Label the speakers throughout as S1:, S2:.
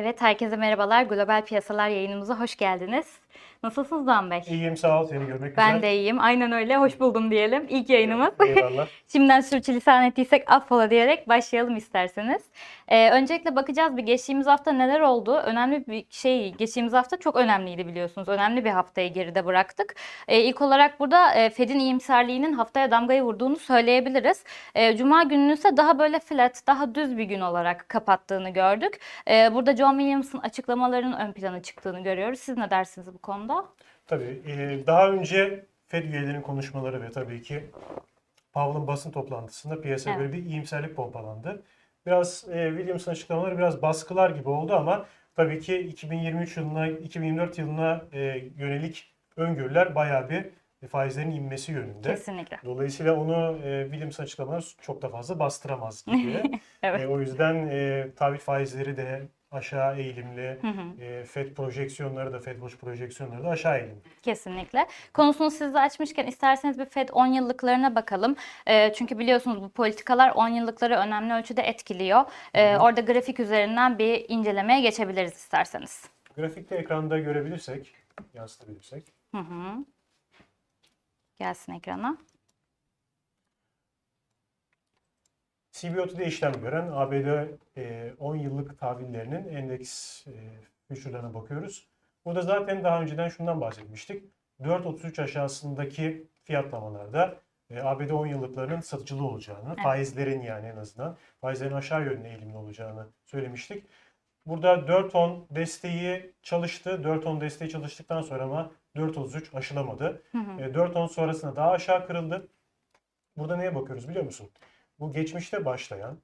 S1: Evet, herkese merhabalar. Global Piyasalar yayınımıza hoş geldiniz. Nasılsınız Doğan Bey?
S2: İyiyim sağ ol seni görmek
S1: Ben
S2: güzel.
S1: de iyiyim. Aynen öyle. Hoş buldum diyelim. İlk yayınımız.
S2: Eyvallah.
S1: Şimdiden sürçülisan ettiysek affola diyerek başlayalım isterseniz. Ee, öncelikle bakacağız bir geçtiğimiz hafta neler oldu. Önemli bir şey, geçtiğimiz hafta çok önemliydi biliyorsunuz. Önemli bir haftayı geride bıraktık. Ee, ilk olarak burada e, Fed'in iyimserliğinin haftaya damgayı vurduğunu söyleyebiliriz. Ee, Cuma gününü ise daha böyle flat, daha düz bir gün olarak kapattığını gördük. Ee, burada John Williams'ın açıklamalarının ön plana çıktığını görüyoruz. Siz ne dersiniz bu konuda?
S2: Tabii e, daha önce Fed üyelerinin konuşmaları ve tabii ki Powell'ın basın toplantısında piyasaya
S1: Evet.
S2: böyle bir iyimserlik pompalandı. Biraz e, Williams'ın açıklamaları biraz baskılar gibi oldu ama tabii ki 2023 yılına, 2024 yılına e, yönelik öngörüler bayağı bir faizlerin inmesi yönünde.
S1: Kesinlikle.
S2: Dolayısıyla onu e, Williams'ın açıklamaları çok da fazla bastıramaz gibi.
S1: Evet.
S2: E, o yüzden e, tahvil faizleri de aşağı eğilimli.
S1: Hı hı.
S2: E, FED projeksiyonları da FED Watch projeksiyonları da aşağı eğilimli.
S1: Kesinlikle. Konusunu siz de açmışken isterseniz bir FED 10 yıllıklarına bakalım. Ee, çünkü biliyorsunuz bu politikalar 10 yıllıkları önemli ölçüde etkiliyor. Ee, orada grafik üzerinden bir incelemeye geçebiliriz isterseniz.
S2: Grafikte ekranda görebilirsek, yansıtabilirsek.
S1: Hı hı. Gelsin ekrana.
S2: CBOT'da işlem gören ABD e, 10 yıllık tahvillerinin endeks e, bakıyoruz. Burada zaten daha önceden şundan bahsetmiştik. 4.33 aşağısındaki fiyatlamalarda e, ABD 10 yıllıklarının satıcılı olacağını, faizlerin yani en azından faizlerin aşağı yönlü eğilimli olacağını söylemiştik. Burada 4.10 desteği çalıştı. 4.10 desteği çalıştıktan sonra ama 4.33 aşılamadı.
S1: Hı hı.
S2: E, 4.10 sonrasında daha aşağı kırıldı. Burada neye bakıyoruz biliyor musun? Bu geçmişte başlayan,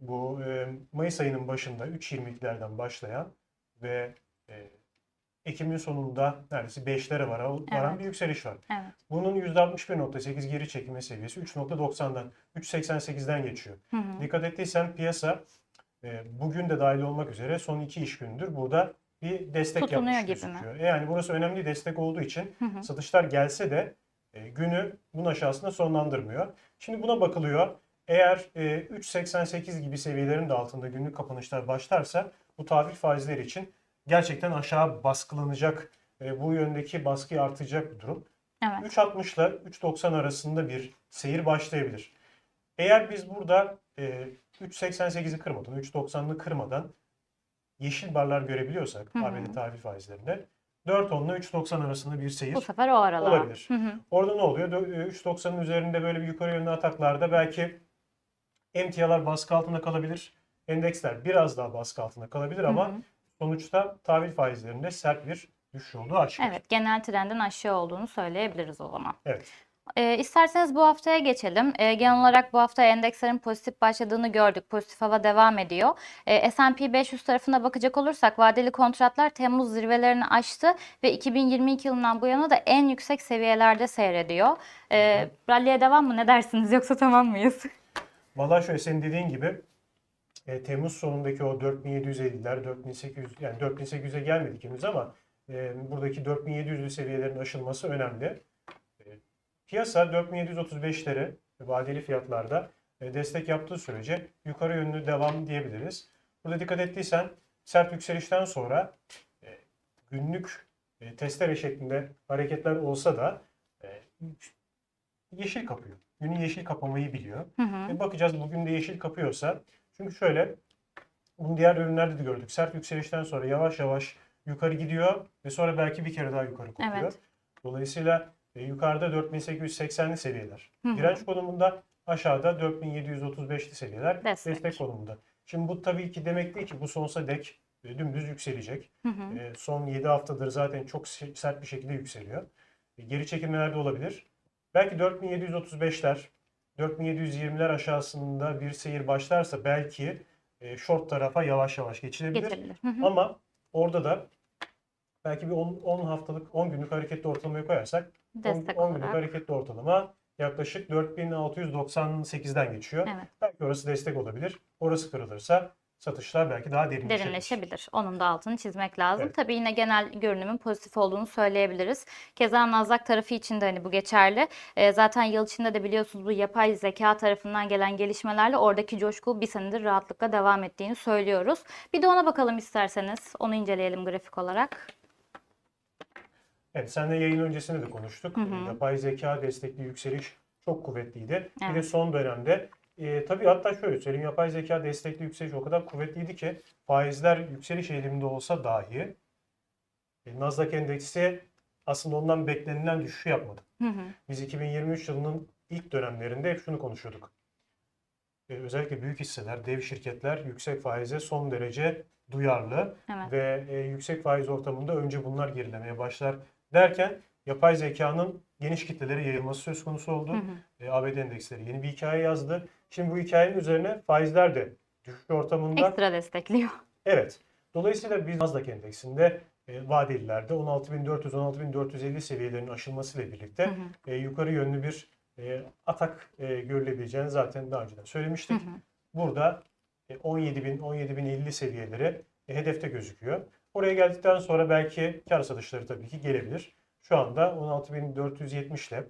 S2: bu e, Mayıs ayının başında 3.22'lerden başlayan ve e, Ekim'in sonunda neredeyse 5'lere varan, varan
S1: Evet.
S2: bir yükseliş var.
S1: Evet.
S2: Bunun %61.8 geri çekilme seviyesi 3.90'dan 3.88'den geçiyor.
S1: Hı hı.
S2: Dikkat ettiysen piyasa e, bugün de dahil olmak üzere son iki iş gündür burada bir destek
S1: Tutunuyor
S2: yapmış
S1: gibi mi?
S2: gözüküyor. E, Yani burası önemli destek olduğu için
S1: Hı hı.
S2: satışlar gelse de e, günü bunun aşağısında sonlandırmıyor. Şimdi buna bakılıyor. Eğer e, 3.88 gibi seviyelerin de altında günlük kapanışlar başlarsa bu tahvil faizleri için gerçekten aşağı baskılanacak, e, bu yöndeki baskı artacak bir durum.
S1: Evet.
S2: 3.60 ile 3.90 arasında bir seyir başlayabilir. Eğer biz burada e, 3.88'i kırmadan, 3.90'ı kırmadan yeşil barlar görebiliyorsak. ABD tahvil faizlerinde 4.10 ile 3.90 arasında bir seyir
S1: Bu sefer o aralar.
S2: olabilir.
S1: Hı hı.
S2: Orada ne oluyor? Dö- e, 3.90'ın üzerinde böyle bir yukarı yönlü ataklarda belki emtialar baskı altında kalabilir. Endeksler biraz daha baskı altında kalabilir ama
S1: Hı hı.
S2: sonuçta tahvil faizlerinde sert bir düşüş olduğu açık.
S1: Evet, genel trendin aşağı olduğunu söyleyebiliriz o zaman.
S2: Evet.
S1: Ee, isterseniz bu haftaya geçelim. Ee, genel olarak bu hafta endekslerin pozitif başladığını gördük. Pozitif hava devam ediyor. Ee, S&P 500 tarafına bakacak olursak vadeli kontratlar Temmuz zirvelerini aştı ve 2022 yılından bu yana da en yüksek seviyelerde seyrediyor. Ee, rally'e devam mı? Ne dersiniz yoksa tamam mıyız?
S2: Vallahi şöyle senin dediğin gibi e, Temmuz sonundaki o 4750'ler 4800 yani 4800'e gelmedik henüz ama e, buradaki 4700'lü seviyelerin aşılması önemli. Piyasa 4735'leri vadeli fiyatlarda e, destek yaptığı sürece yukarı yönlü devam diyebiliriz. Burada dikkat ettiysen sert yükselişten sonra e, günlük e, testere şeklinde hareketler olsa da yeşil kapıyor. Günü yeşil kapamayı biliyor.
S1: Hı hı.
S2: E bakacağız bugün de yeşil kapıyorsa. Çünkü şöyle bunu diğer ürünlerde de gördük. Sert yükselişten sonra yavaş yavaş yukarı gidiyor ve sonra belki bir kere daha yukarı kopuyor.
S1: Evet.
S2: Dolayısıyla e, yukarıda 4880'li seviyeler.
S1: Hı hı.
S2: Direnç konumunda aşağıda 4735'li seviyeler
S1: Destek.
S2: destek. konumunda. Şimdi bu tabii ki demek değil ki bu sonsuza dek e, dümdüz yükselecek.
S1: Hı hı.
S2: E, son 7 haftadır zaten çok se- sert bir şekilde yükseliyor. E, Geri çekilmeler de olabilir. Belki 4735'ler, 4720'ler aşağısında bir seyir başlarsa belki e, short tarafa yavaş yavaş geçilebilir.
S1: Getirilir. Hı hı.
S2: Ama orada da belki bir 10, 10 haftalık, 10 günlük hareketli ortalamayı koyarsak 10,
S1: Destek
S2: 10 günlük
S1: olarak.
S2: hareketli ortalama yaklaşık 4698'den geçiyor.
S1: Evet.
S2: Belki orası destek olabilir. Orası kırılırsa satışlar belki daha derinleşebilir.
S1: derinleşebilir. Onun da altını çizmek lazım.
S2: Evet.
S1: Tabii yine genel görünümün pozitif olduğunu söyleyebiliriz. Keza Nasdaq tarafı için de hani bu geçerli. Ee, zaten yıl içinde de biliyorsunuz bu yapay zeka tarafından gelen gelişmelerle oradaki coşku bir senedir rahatlıkla devam ettiğini söylüyoruz. Bir de ona bakalım isterseniz. Onu inceleyelim grafik olarak.
S2: Evet, seninle yayın öncesinde de konuştuk.
S1: Hı hı.
S2: E, Yapay zeka destekli yükseliş çok kuvvetliydi. Bir de
S1: Evet.
S2: son dönemde e, tabii hatta şöyle söyleyeyim yapay zeka destekli yükseliş o kadar kuvvetliydi ki faizler yükseliş eğiliminde olsa dahi e, Nasdaq endeksi aslında ondan beklenilen düşüşü yapmadı.
S1: Hı hı.
S2: Biz 2023 yılının ilk dönemlerinde hep şunu konuşuyorduk. E, özellikle büyük hisseler, dev şirketler yüksek faize son derece duyarlı
S1: Evet.
S2: ve e, yüksek faiz ortamında önce bunlar gerilemeye başlar derken yapay zekanın geniş kitlelere yayılması söz konusu oldu.
S1: Hı hı.
S2: E, ABD endeksleri yeni bir hikaye yazdı. Şimdi bu hikayenin üzerine faizler de düşüş ortamında.
S1: Ekstra destekliyor.
S2: Evet. Dolayısıyla biz Nasdaq endeksinde e, vadelilerde 16.400-16.450 seviyelerinin aşılmasıyla birlikte
S1: Hı hı.
S2: e, yukarı yönlü bir e, atak e, görülebileceğini zaten daha önceden
S1: Hı
S2: söylemiştik.
S1: hı.
S2: Burada e, 17.000 17.050 seviyeleri e, hedefte gözüküyor. Oraya geldikten sonra belki kar satışları tabii ki gelebilir. Şu anda 16.470 ile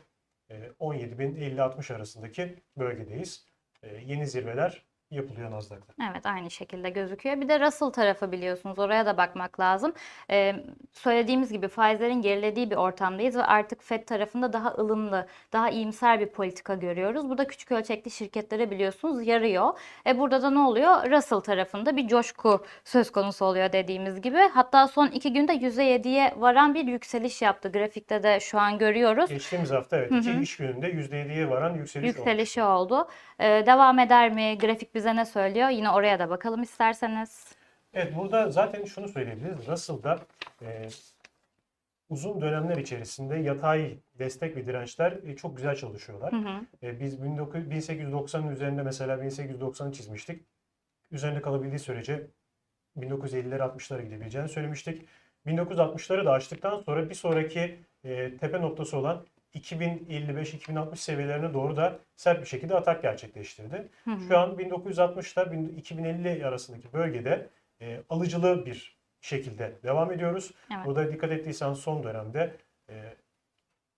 S2: e, 17.50-60 arasındaki bölgedeyiz. E, Yeni zirveler yapılıyor Nasdaq'ta.
S1: Evet aynı şekilde gözüküyor. Bir de Russell tarafı biliyorsunuz oraya da bakmak lazım. Ee, söylediğimiz gibi faizlerin gerilediği bir ortamdayız ve artık Fed tarafında daha ılımlı, daha iyimser bir politika görüyoruz. Bu da küçük ölçekli şirketlere biliyorsunuz yarıyor. E burada da ne oluyor? Russell tarafında bir coşku söz konusu oluyor dediğimiz gibi. Hatta son iki günde %7'ye varan bir yükseliş yaptı. Grafikte de şu an görüyoruz.
S2: Geçtiğimiz hafta evet
S1: Hı
S2: iki iş gününde %7'ye varan yükseliş olmuş.
S1: Yükselişi oldu. Ee, devam eder mi? Grafik bize ne söylüyor? Yine oraya da bakalım isterseniz.
S2: Evet burada zaten şunu söyleyebiliriz. Russell'da e, uzun dönemler içerisinde yatay destek ve dirençler e, çok güzel çalışıyorlar.
S1: Hı hı.
S2: E, biz 19 1890'ın üzerinde mesela 1890'ı çizmiştik. Üzerinde kalabildiği sürece 1950'lere 60'lara gidebileceğini söylemiştik. 1960'ları da aştıktan sonra bir sonraki e, tepe noktası olan 2055-2060 seviyelerine doğru da sert bir şekilde atak gerçekleştirdi.
S1: Hı hı.
S2: Şu an 1960'la 2050 arasındaki bölgede e, alıcılı bir şekilde devam ediyoruz.
S1: Evet.
S2: Burada dikkat ettiysen son dönemde e,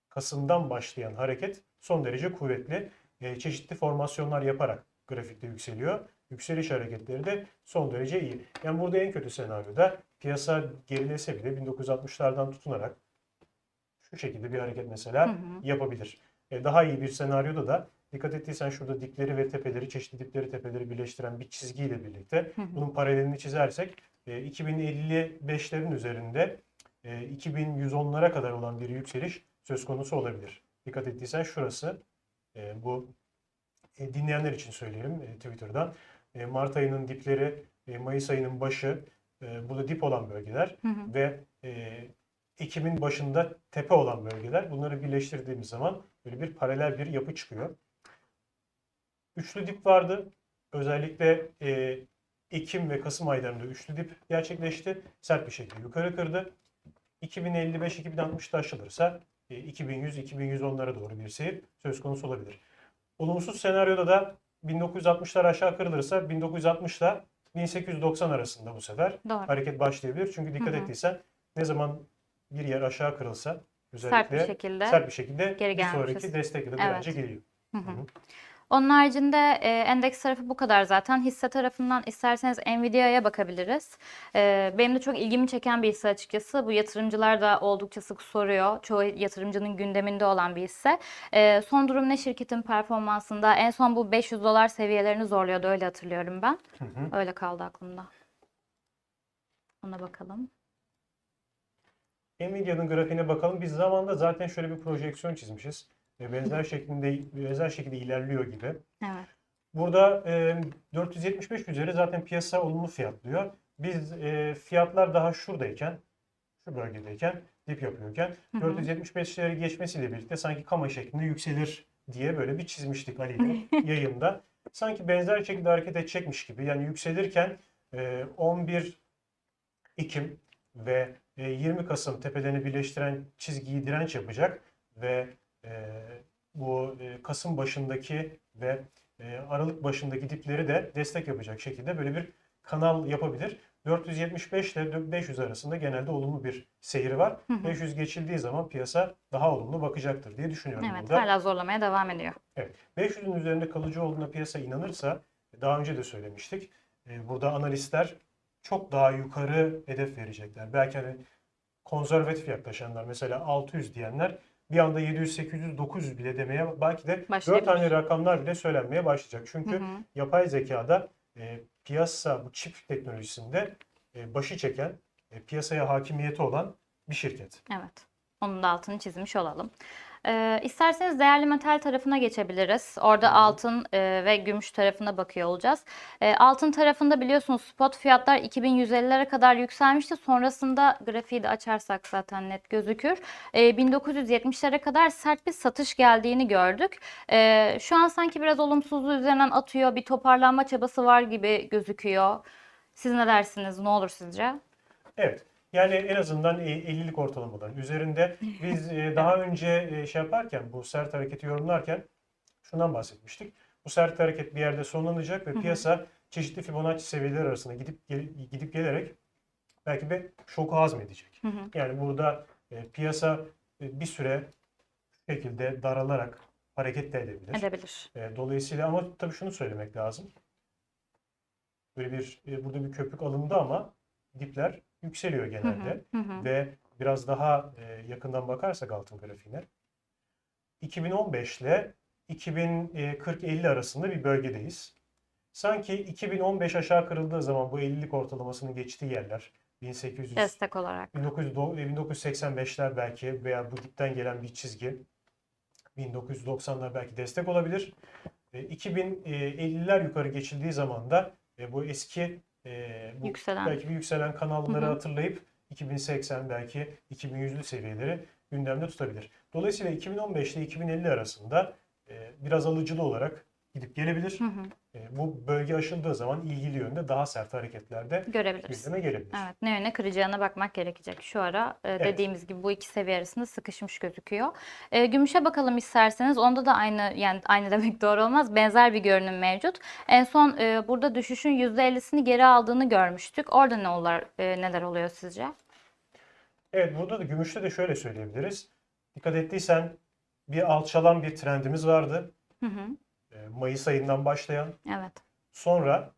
S2: Kasım'dan başlayan hareket son derece kuvvetli. E, çeşitli formasyonlar yaparak grafikte yükseliyor. Yükseliş hareketleri de son derece iyi. Yani burada en kötü senaryoda piyasa gerilese bile 1960'lardan tutunarak şu şekilde bir hareket mesela
S1: Hı hı.
S2: yapabilir. E, daha iyi bir senaryoda da dikkat ettiysen şurada dikleri ve tepeleri, çeşitli dipleri tepeleri birleştiren bir çizgiyle birlikte
S1: Hı hı.
S2: bunun paralelini çizersek e, 2055'lerin üzerinde e, 2110'lara kadar olan bir yükseliş söz konusu olabilir. Dikkat ettiysen şurası e, bu e, dinleyenler için söyleyelim e, Twitter'dan. E, Mart ayının dipleri, e, Mayıs ayının başı e, burada dip olan bölgeler
S1: Hı hı.
S2: ve e, Ekim'in başında tepe olan bölgeler. Bunları birleştirdiğimiz zaman böyle bir paralel bir yapı çıkıyor. Üçlü dip vardı. Özellikle e, Ekim ve Kasım aylarında üçlü dip gerçekleşti. Sert bir şekilde yukarı kırdı. 2055-2060'da aşılırsa e, 2100-2110'lara doğru bir seyir söz konusu olabilir. Olumsuz senaryoda da 1960'lar aşağı kırılırsa 1960'la 1890 arasında bu sefer
S1: Doğru.
S2: hareket başlayabilir. Çünkü dikkat
S1: Hı hı.
S2: ettiysen ne zaman bir yer aşağı kırılsa
S1: Sert
S2: özellikle
S1: bir şekilde.
S2: sert bir şekilde
S1: geri
S2: bir sonraki destek ya da
S1: Evet.
S2: dirence geliyor.
S1: Hı
S2: Hı
S1: hı.
S2: hı.
S1: Onun haricinde e, endeks tarafı bu kadar zaten. Hisse tarafından isterseniz Nvidia'ya bakabiliriz. E, benim de çok ilgimi çeken bir hisse açıkçası. Bu yatırımcılar da oldukça sık soruyor. Çoğu yatırımcının gündeminde olan bir hisse. E, son durum ne şirketin performansında? En son bu 500 dolar seviyelerini zorluyordu öyle hatırlıyorum ben.
S2: Hı hı.
S1: Öyle kaldı aklımda. Ona bakalım.
S2: Nvidia'nın grafiğine bakalım. Biz zamanda zaten şöyle bir projeksiyon çizmişiz. Benzer şeklinde benzer şekilde ilerliyor gibi.
S1: Evet.
S2: Burada e, 475 üzeri zaten piyasa olumlu fiyatlıyor. Biz e, fiyatlar daha şuradayken, şu bölgedeyken, dip yapıyorken
S1: Hı hı.
S2: 475'leri geçmesiyle birlikte sanki kama şeklinde yükselir diye böyle bir çizmiştik Ali ile yayında. Sanki benzer şekilde hareket edecekmiş gibi. Yani yükselirken e, 11 Ekim ve 20 Kasım tepelerini birleştiren çizgiyi direnç yapacak ve e, bu e, Kasım başındaki ve e, Aralık başındaki dipleri de destek yapacak şekilde böyle bir kanal yapabilir. 475 ile 500 arasında genelde olumlu bir seyri var.
S1: Hı hı.
S2: 500 geçildiği zaman piyasa daha olumlu bakacaktır diye düşünüyorum
S1: Evet,
S2: burada.
S1: hala zorlamaya devam ediyor.
S2: 500'ün üzerinde kalıcı olduğuna piyasa inanırsa daha önce de söylemiştik. e, Burada analistler çok daha yukarı hedef verecekler. Belki hani konservatif yaklaşanlar mesela 600 diyenler bir anda 700, 800, 900 bile demeye belki de 4
S1: Başlayabilir.
S2: tane rakamlar bile söylenmeye başlayacak.
S1: Hı
S2: Çünkü
S1: hı.
S2: yapay zekada e, piyasa bu çip teknolojisinde e, başı çeken, e, piyasaya hakimiyeti olan bir şirket.
S1: Evet. Onun da altını çizmiş olalım. Ee, isterseniz değerli metal tarafına geçebiliriz. Orada altın e, ve gümüş tarafına bakıyor olacağız. E, altın tarafında biliyorsunuz spot fiyatlar 2150'lere kadar yükselmişti. Sonrasında grafiği de açarsak zaten net gözükür. E, 1970'lere kadar sert bir satış geldiğini gördük. E, şu an sanki biraz olumsuzluğu üzerinden atıyor. Bir toparlanma çabası var gibi gözüküyor. Siz ne dersiniz? Ne olur sizce?
S2: Evet. Yani en azından e, 50'lik ortalamaların üzerinde biz e, daha önce e, şey yaparken bu sert hareketi yorumlarken şundan bahsetmiştik. Bu sert hareket bir yerde sonlanacak ve piyasa çeşitli Fibonacci seviyeleri arasında gidip gel- gidip gelerek belki bir şoku hazmedecek. Yani burada e, piyasa e, bir süre şu şekilde daralarak hareket de edebilir.
S1: Edebilir.
S2: E, Dolayısıyla ama tabii şunu söylemek lazım. Böyle bir e, burada bir köpük alındı ama dipler yükseliyor genelde
S1: hı, hı hı.
S2: ve biraz daha e, yakından bakarsak altın grafiğine 2015 ile 2040-50 arasında bir bölgedeyiz. Sanki 2015 aşağı kırıldığı zaman bu 50'lik ortalamasının geçtiği yerler 1800
S1: Destek olarak.
S2: 1900 1985'ler belki veya bu dipten gelen bir çizgi 1990'lar belki destek olabilir. E, 2050'ler yukarı geçildiği zaman da e, bu eski e, bu
S1: Yükselen.
S2: belki bir yükselen kanalları
S1: Hı hı.
S2: hatırlayıp 2080 belki 2100'lü seviyeleri gündemde tutabilir. Dolayısıyla 2015 ile 2050 arasında e, biraz alıcılı olarak gidip gelebilir.
S1: Hı hı.
S2: E, bu bölge aşıldığı zaman ilgili yönde daha sert hareketlerde
S1: Görebiliriz.
S2: gelebilir.
S1: Evet, ne yöne kıracağına bakmak gerekecek. Şu ara e, dediğimiz gibi bu iki seviye arasında sıkışmış gözüküyor. E, gümüşe bakalım isterseniz. Onda da aynı yani aynı demek doğru olmaz. Benzer bir görünüm mevcut. En son e, burada düşüşün %50'sini geri aldığını görmüştük. Orada ne olur, e, neler oluyor sizce?
S2: Evet burada da gümüşte de şöyle söyleyebiliriz. Dikkat ettiysen bir alçalan bir trendimiz vardı.
S1: Hı hı.
S2: E, Mayıs ayından başlayan.
S1: Evet.
S2: Sonra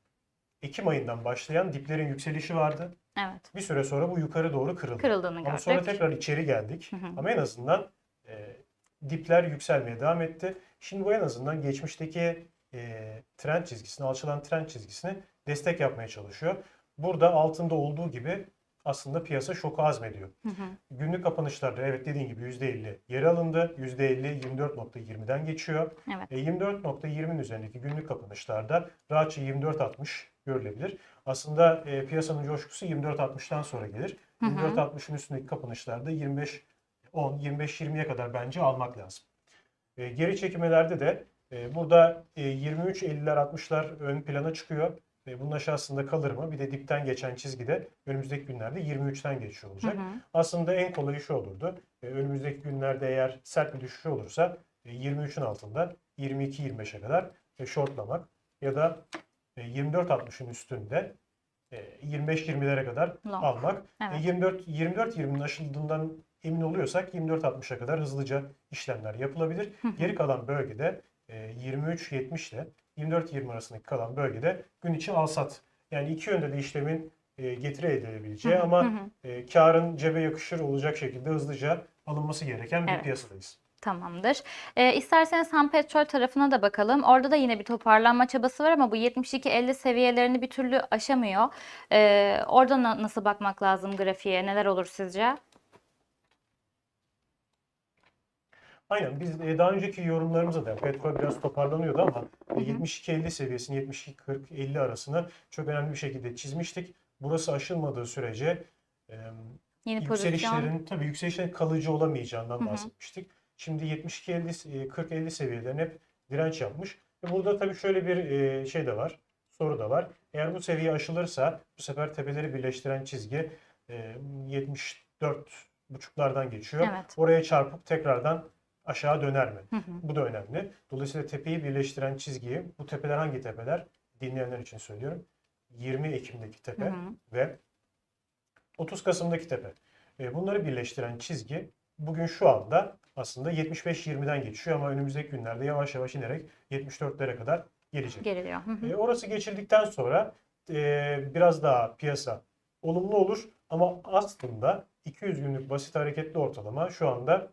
S2: Ekim ayından başlayan diplerin yükselişi vardı.
S1: Evet.
S2: Bir süre sonra bu yukarı doğru kırıldı.
S1: Kırıldığını
S2: Ama
S1: gördük.
S2: sonra tekrar içeri geldik.
S1: Hı hı.
S2: Ama en azından e, dipler yükselmeye devam etti. Şimdi bu en azından geçmişteki e, trend çizgisini, alçalan trend çizgisini destek yapmaya çalışıyor. Burada altında olduğu gibi aslında piyasa şoku hazmediyor.
S1: Hı hı.
S2: Günlük kapanışlarda evet dediğin gibi %50 geri alındı. %50 24.20'den geçiyor.
S1: Evet.
S2: E, 24.20'nin üzerindeki günlük kapanışlarda rahatça 24.60 görülebilir. Aslında e, piyasanın coşkusu 24.60'tan sonra gelir.
S1: Hı hı.
S2: 24.60'ın üstündeki kapanışlarda 25 10 25-20'ye kadar bence almak lazım. E, geri çekilmelerde de e, burada e, 23.50'ler 60'lar ön plana çıkıyor. E, bunun aşağısında kalır mı? Bir de dipten geçen çizgide önümüzdeki günlerde 23'ten geçiyor
S1: Hı
S2: olacak.
S1: hı.
S2: Aslında en kolayı şu olurdu. E, önümüzdeki günlerde eğer sert bir düşüş olursa e, 23'ün altında 22-25'e kadar e, shortlamak ya da e, 24-60'ın üstünde e, 25-20'lere kadar
S1: Long.
S2: almak.
S1: Evet.
S2: E, 24 24-20'nin aşıldığından emin oluyorsak 24-60'a kadar hızlıca işlemler yapılabilir.
S1: Hı hı.
S2: Geri kalan bölgede e, 23-70 ile 24-20 arasındaki kalan bölgede gün içi al sat. Yani iki yönde de işlemin e, getiri elde edebileceği
S1: Hı hı,
S2: ama
S1: hı
S2: e, karın cebe yakışır olacak şekilde hızlıca alınması gereken bir
S1: Evet.
S2: piyasadayız.
S1: Tamamdır. E, isterseniz ham petrol tarafına da bakalım. Orada da yine bir toparlanma çabası var ama bu 72-50 seviyelerini bir türlü aşamıyor. E, orada na- nasıl bakmak lazım grafiğe? Neler olur sizce?
S2: Aynen biz e, daha önceki yorumlarımızda da petrol biraz toparlanıyordu ama
S1: Hı hı.
S2: 72-50 seviyesini 72-40-50 arasını çok önemli bir şekilde çizmiştik. Burası aşılmadığı sürece e,
S1: Yeni pozisyon.
S2: yükselişlerin tabii yükselişlerin kalıcı olamayacağından
S1: Hı hı.
S2: bahsetmiştik. Şimdi 72-50 e, 40-50 seviyelerin hep direnç yapmış. Ve burada tabii şöyle bir e, şey de var. Soru da var. Eğer bu seviye aşılırsa bu sefer tepeleri birleştiren çizgi e, 74 buçuklardan geçiyor.
S1: Evet.
S2: Oraya çarpıp tekrardan aşağı döner mi?
S1: Hı hı.
S2: Bu da önemli. Dolayısıyla tepeyi birleştiren çizgiyi, bu tepeler hangi tepeler? Dinleyenler için söylüyorum. 20 Ekim'deki tepe
S1: Hı hı.
S2: ve 30 Kasım'daki tepe. E, bunları birleştiren çizgi bugün şu anda aslında 75-20'den geçiyor ama önümüzdeki günlerde yavaş yavaş inerek 74'lere kadar gelecek.
S1: Geriliyor. Hı hı.
S2: E, orası geçildikten sonra e, biraz daha piyasa olumlu olur ama aslında 200 günlük basit hareketli ortalama şu anda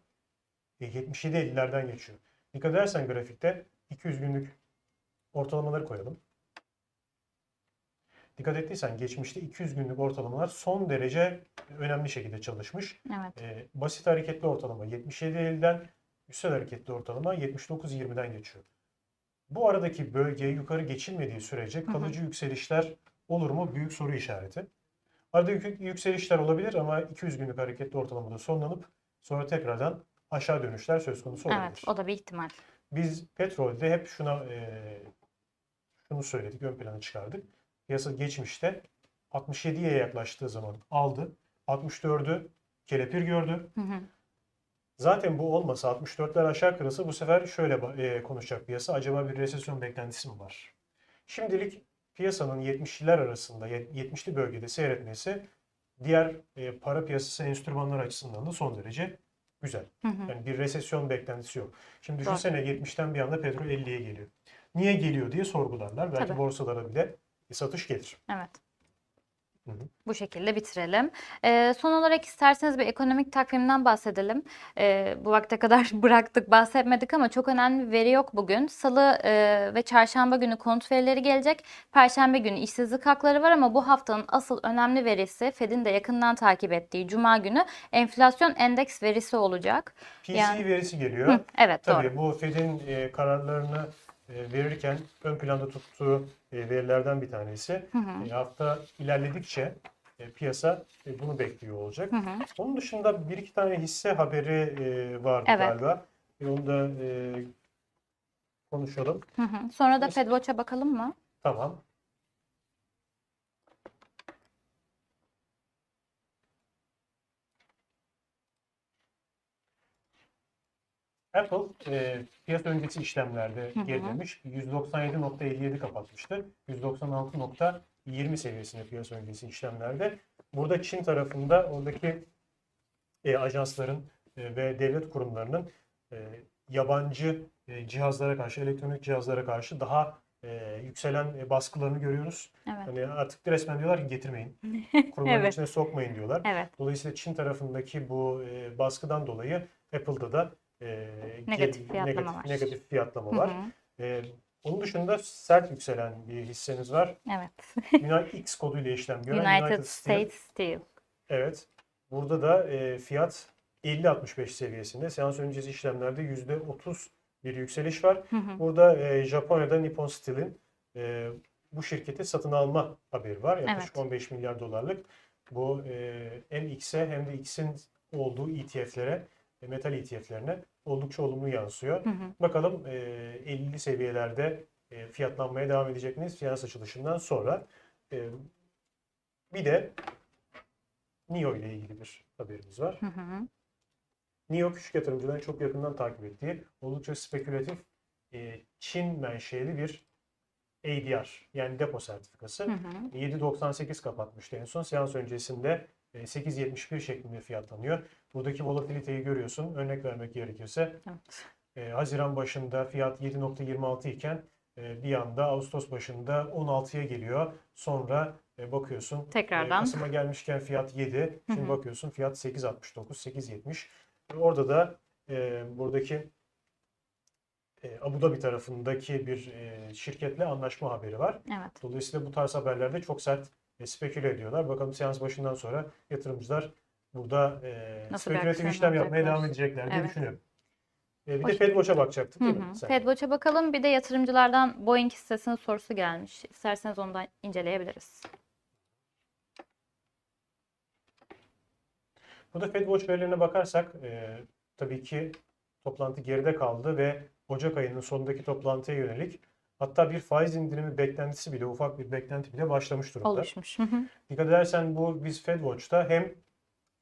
S2: e, 77.50'lerden geçiyor. Dikkat edersen grafikte 200 günlük ortalamaları koyalım. Dikkat ettiysen geçmişte 200 günlük ortalamalar son derece önemli şekilde çalışmış.
S1: Evet.
S2: E, basit hareketli ortalama 77.50'den, üstel hareketli ortalama 79.20'den geçiyor. Bu aradaki bölge yukarı geçilmediği sürece
S1: hı.
S2: kalıcı yükselişler olur mu? Büyük soru işareti. Arada yük- yükselişler olabilir ama 200 günlük hareketli ortalamada sonlanıp sonra tekrardan aşağı dönüşler söz konusu olabilir.
S1: Evet, o da bir ihtimal.
S2: Biz petrolde hep şuna e, şunu söyledik, ön plana çıkardık. Piyasa geçmişte 67'ye yaklaştığı zaman aldı. 64'ü kelepir gördü.
S1: Hı hı.
S2: Zaten bu olmasa 64'ler aşağı kırılsa bu sefer şöyle e, konuşacak piyasa. Acaba bir resesyon beklentisi mi var? Şimdilik piyasanın 70'liler arasında, yet- 70'li bölgede seyretmesi diğer e, para piyasası enstrümanlar açısından da son derece güzel.
S1: Hı hı.
S2: Yani bir resesyon beklentisi yok. Şimdi
S1: Doğru.
S2: düşünsene 70'ten bir anda petrol 50'ye geliyor. Niye geliyor diye sorgularlar. Belki
S1: Tabii.
S2: borsalara bile satış gelir.
S1: Evet.
S2: Hı hı.
S1: Bu şekilde bitirelim. Ee, son olarak isterseniz bir ekonomik takvimden bahsedelim. Ee, bu vakte kadar bıraktık, bahsetmedik ama çok önemli bir veri yok bugün. Salı e, ve çarşamba günü konut verileri gelecek. Perşembe günü işsizlik hakları var ama bu haftanın asıl önemli verisi Fed'in de yakından takip ettiği Cuma günü enflasyon endeks verisi olacak.
S2: PCE
S1: Yani-
S2: verisi geliyor.
S1: Hı, evet
S2: Tabii
S1: doğru.
S2: bu Fed'in e, kararlarını verirken ön planda tuttuğu e, verilerden bir tanesi.
S1: Hı hı.
S2: E, hafta ilerledikçe e, piyasa e, bunu bekliyor olacak.
S1: Hı hı.
S2: Onun dışında bir iki tane hisse haberi e, vardı
S1: Evet.
S2: galiba. E, onu da e, konuşalım.
S1: Hı hı. Sonra da FedWatch'a bakalım mı?
S2: Tamam. Apple e, piyasa öncesi işlemlerde gerilemiş. 197.57 kapatmıştı. 196.20 seviyesinde piyasa öncesi işlemlerde. Burada Çin tarafında oradaki e, ajansların e, ve devlet kurumlarının e, yabancı e, cihazlara karşı, elektronik cihazlara karşı daha e, yükselen e, baskılarını görüyoruz.
S1: Evet.
S2: Hani artık resmen diyorlar ki getirmeyin. Kurumların
S1: Evet.
S2: içine sokmayın diyorlar.
S1: Evet.
S2: Dolayısıyla Çin tarafındaki bu e, baskıdan dolayı Apple'da da e,
S1: Negatif fiyatlama
S2: negatif,
S1: var.
S2: negatif fiyatlama var.
S1: hı.
S2: E, onun dışında sert yükselen bir hisseniz var.
S1: Evet.
S2: United X koduyla işlem gören
S1: United
S2: Steel.
S1: States Steel.
S2: Evet. Burada da e, fiyat 50.65 seviyesinde. Seans öncesi işlemlerde %30 bir yükseliş var.
S1: Hı hı.
S2: Burada e, Japonya'da Nippon Steel'in e, bu şirketi satın alma haberi var. Yaklaşık
S1: Evet.
S2: 15 milyar dolarlık. Bu e, hem X'e hem de X'in olduğu ETF'lere, metal ETF'lerine oldukça olumlu yansıyor.
S1: Hı hı.
S2: Bakalım e, 50'li seviyelerde e, fiyatlanmaya devam edecek miyiz finans açılışından sonra? E, bir de NIO ile ilgili bir haberimiz var.
S1: Hı hı.
S2: NIO küçük yatırımcıların çok yakından takip ettiği oldukça spekülatif e, Çin menşeli bir ADR yani depo sertifikası.
S1: Hı hı.
S2: 7.98 kapatmıştı en son. Seans öncesinde e, 8.71 şeklinde fiyatlanıyor. Buradaki volatiliteyi görüyorsun. Örnek vermek gerekirse
S1: Evet.
S2: e, Haziran başında fiyat 7.26 iken e, bir anda Ağustos başında 16'ya geliyor. Sonra e, bakıyorsun
S1: Tekrardan.
S2: e, Kasım'a gelmişken fiyat 7. Şimdi
S1: Hı hı.
S2: bakıyorsun fiyat 8.69, 8.70. E, Orada da e, buradaki e, Abu Dhabi tarafındaki bir e, şirketle anlaşma haberi var.
S1: Evet.
S2: Dolayısıyla bu tarz haberlerde çok sert e, speküle ediyorlar. Bakalım seans başından sonra yatırımcılar burada e,
S1: Nasıl bir
S2: spekülatif
S1: aksiyon
S2: işlem yapmaya devam edecekler diye
S1: Evet.
S2: düşünüyorum. E, bir
S1: Hoş.
S2: de FedWatch'a bakacaktık
S1: Hı
S2: değil
S1: hı.
S2: mi? sen?
S1: FedWatch'a bakalım. Bir de yatırımcılardan Boeing hissesinin sorusu gelmiş. İsterseniz onu da inceleyebiliriz.
S2: Burada FedWatch verilerine bakarsak e, tabii ki toplantı geride kaldı ve Ocak ayının sonundaki toplantıya yönelik hatta bir faiz indirimi beklentisi bile ufak bir beklenti bile başlamış durumda.
S1: Oluşmuş. Hı hı.
S2: Dikkat edersen bu biz FedWatch'ta hem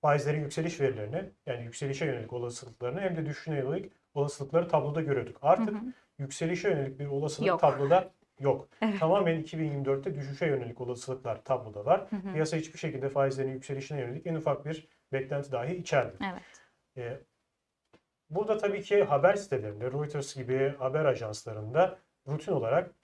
S2: faizlerin yükseliş verilerini yani yükselişe yönelik olasılıklarını hem de düşüşe yönelik olasılıkları tabloda görüyorduk. Artık
S1: Hı hı.
S2: yükselişe yönelik bir olasılık
S1: Yok.
S2: tabloda yok.
S1: Evet.
S2: Tamamen 2024'te düşüşe yönelik olasılıklar tabloda var.
S1: Hı hı.
S2: Piyasa hiçbir şekilde faizlerin yükselişine yönelik en ufak bir beklenti dahi içermiyor.
S1: Evet.
S2: Ee, burada tabii ki haber sitelerinde, Reuters gibi haber ajanslarında rutin olarak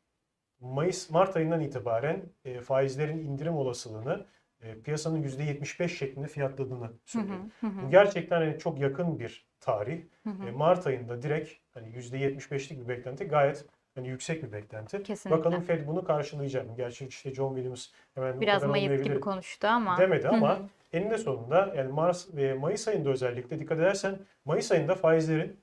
S2: Mayıs, Mart ayından itibaren e, faizlerin indirim olasılığını e, piyasanın %75 şeklinde fiyatladığını söylüyor.
S1: hı, hı hı,
S2: Bu gerçekten hani çok yakın bir tarih.
S1: hı hı.
S2: E, Mart ayında direkt hani %75'lik bir beklenti gayet hani yüksek bir beklenti.
S1: Kesinlikle.
S2: Bakalım Fed bunu karşılayacak mı? Gerçi işte John Williams hemen
S1: Biraz Mayıs gibi konuştu ama.
S2: demedi
S1: Hı hı.
S2: ama eninde sonunda yani Mars ve Mayıs ayında özellikle dikkat edersen Mayıs ayında faizlerin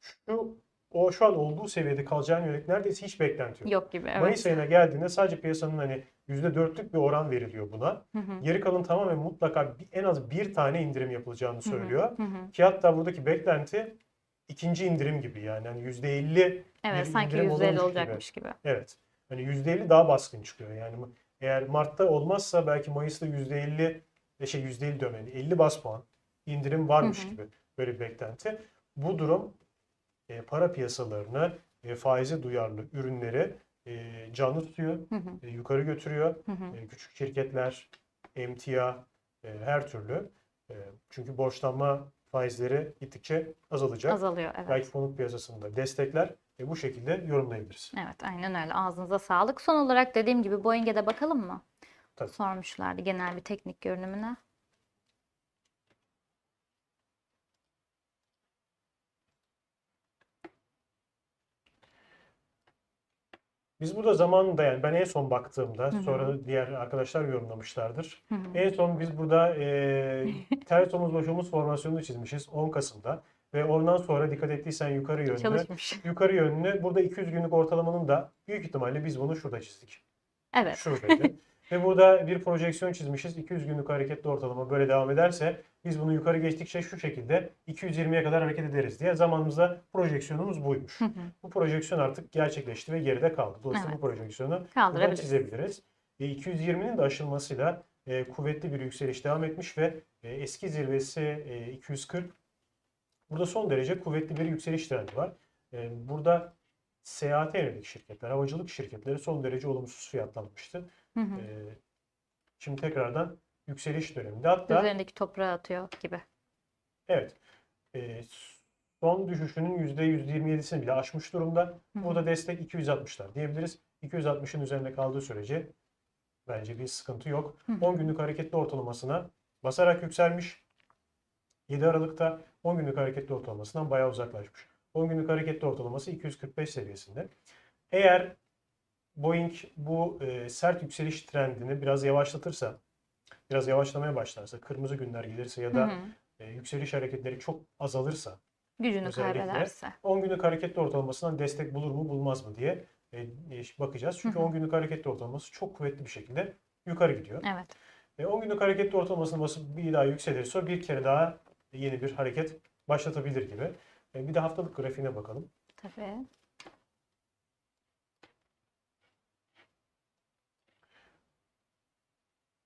S2: şu o şu an olduğu seviyede kalacağını yönelik neredeyse hiç beklenti yok.
S1: Yok gibi evet.
S2: Mayıs ayına geldiğinde sadece piyasanın hani %4'lük bir oran veriliyor buna.
S1: Hı hı.
S2: Geri kalan tamamen mutlaka bir- en az bir tane indirim yapılacağını söylüyor.
S1: Hı hı.
S2: Ki hatta buradaki beklenti ikinci indirim gibi yani hani %50
S1: Evet
S2: bir
S1: sanki
S2: indirim
S1: %50
S2: olurmuş gibi.
S1: olacakmış gibi.
S2: Evet. Hani %50 daha baskın çıkıyor. Yani eğer Mart'ta olmazsa belki Mayıs'ta %50 e şey %50 diyorum yani 50 bas puan indirim varmış
S1: Hı hı.
S2: gibi böyle bir beklenti. Bu durum e, para piyasalarını e, faize duyarlı ürünleri e, canlı tutuyor,
S1: Hı hı,
S2: e, yukarı götürüyor.
S1: hı hı.
S2: E, küçük şirketler, emtia, e, her türlü. E, çünkü borçlanma faizleri gittikçe azalacak.
S1: Azalıyor evet.
S2: Belki konut piyasasında destekler e, bu şekilde yorumlayabiliriz.
S1: Evet aynen öyle. Ağzınıza sağlık. Son olarak dediğim gibi Boeing'e de bakalım mı?
S2: Tabii.
S1: Sormuşlardı genel bir teknik görünümüne.
S2: Biz burada zamanında yani ben en son baktığımda
S1: hı.
S2: sonra diğer arkadaşlar yorumlamışlardır.
S1: Hı hı.
S2: En son biz burada e, ters omuz boş omuz formasyonunu çizmişiz 10 Kasım'da ve ondan sonra dikkat ettiysen yukarı yönlü
S1: Çalışmış.
S2: yukarı yönlü burada 200 günlük ortalamanın da büyük ihtimalle biz bunu şurada çizdik.
S1: Evet.
S2: Şuradaydı. ve burada bir projeksiyon çizmişiz. 200 günlük hareketli ortalama böyle devam ederse biz bunu yukarı geçtikçe şu şekilde 220'ye kadar hareket ederiz diye zamanımızda projeksiyonumuz buymuş.
S1: Hı hı.
S2: Bu projeksiyon artık gerçekleşti ve geride kaldı. Dolayısıyla
S1: Evet.
S2: bu projeksiyonu buradan çizebiliriz. E, 220'nin de aşılmasıyla e, kuvvetli bir yükseliş devam etmiş ve e, eski zirvesi e, 240. Burada son derece kuvvetli bir yükseliş trendi var. E, burada seyahate yönelik şirketler, havacılık şirketleri son derece olumsuz fiyatlanmıştı.
S1: Hı hı.
S2: E, şimdi tekrardan yükseliş döneminde. Hatta
S1: Üzerindeki toprağı atıyor gibi.
S2: Evet. Ee, son düşüşünün %127'sini bile aşmış durumda.
S1: Hı hı.
S2: Burada destek 260'lar diyebiliriz. 260'ın üzerinde kaldığı sürece bence bir sıkıntı yok.
S1: Hı hı.
S2: 10 günlük hareketli ortalamasına basarak yükselmiş. 7 Aralık'ta 10 günlük hareketli ortalamasından bayağı uzaklaşmış. 10 günlük hareketli ortalaması 245 seviyesinde. Eğer Boeing bu e, sert yükseliş trendini biraz yavaşlatırsa, biraz yavaşlamaya başlarsa, kırmızı günler gelirse ya da
S1: hı.
S2: e, yükseliş hareketleri çok azalırsa
S1: Gücünü kaybederse.
S2: 10 günlük hareketli ortalamasından destek bulur mu bulmaz mı diye e, e, bakacağız. Çünkü
S1: Hı hı.
S2: 10 günlük hareketli ortalaması çok kuvvetli bir şekilde yukarı gidiyor.
S1: Evet.
S2: E, 10 günlük hareketli ortalamasını basıp bir daha yükselirse bir kere daha yeni bir hareket başlatabilir gibi. E, bir de haftalık grafiğine bakalım.
S1: Tabii.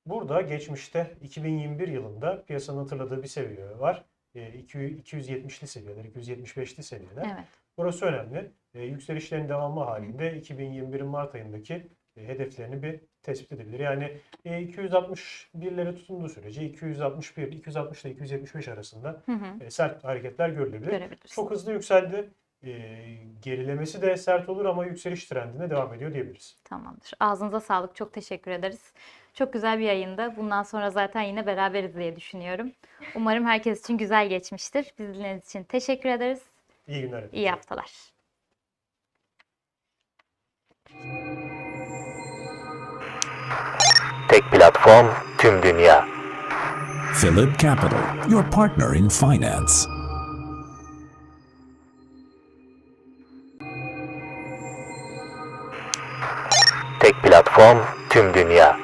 S2: Burada geçmişte 2021 yılında piyasanın hatırladığı bir seviye var. E, 270'li seviyeler, 275'li seviyeler.
S1: Evet.
S2: Burası önemli. E, yükselişlerin devamı halinde 2021'in Mart ayındaki e, hedeflerini bir tespit edebilir. Yani e, 261'lere tutunduğu sürece 261, 260 ile 275 arasında
S1: Hı hı.
S2: e, sert hareketler görülebilir. Çok hızlı yükseldi. E, gerilemesi de sert olur ama yükseliş trendine devam ediyor diyebiliriz.
S1: Tamamdır. Ağzınıza sağlık. Çok teşekkür ederiz. Çok güzel bir yayında. Bundan sonra zaten yine beraberiz diye düşünüyorum. Umarım herkes için güzel geçmiştir. Bizi dinlediğiniz için teşekkür ederiz.
S2: İyi günler.
S1: İyi
S2: hepinize.
S1: haftalar.
S3: Tek platform tüm dünya.
S4: Philip Capital, your partner in finance.
S3: Tek platform tüm dünya.